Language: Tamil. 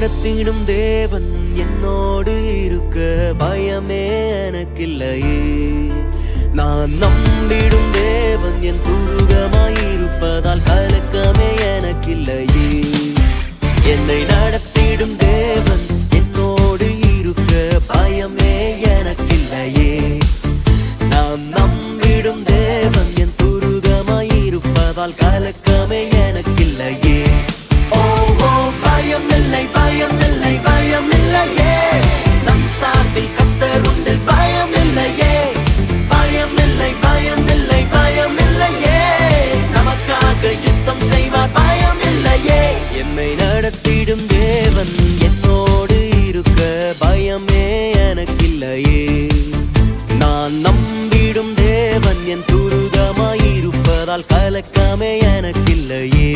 நடத்திடும் தேவன் என்னோடு இருக்க பயமே எனக்கில்லையே. நான் நம்பிடும் தேவன் என் துருகமாயிருப்பதால் கலக்கமே எனக்கில்லையே. என்னை நடத்திடும் தேவன் என்னோடு இருக்க பயமே எனக்கில்லையே. நான் நம்பிடும் தேவன் என் துருகமாயிருப்பதால் கலக்க அவன் என்னோடு இருக்க பயமே எனக்கில்லையே. நான் நம்பிடும் தேவன் என் துருகமாயிருப்பதால் கலக்கமே எனக்கில்லையே.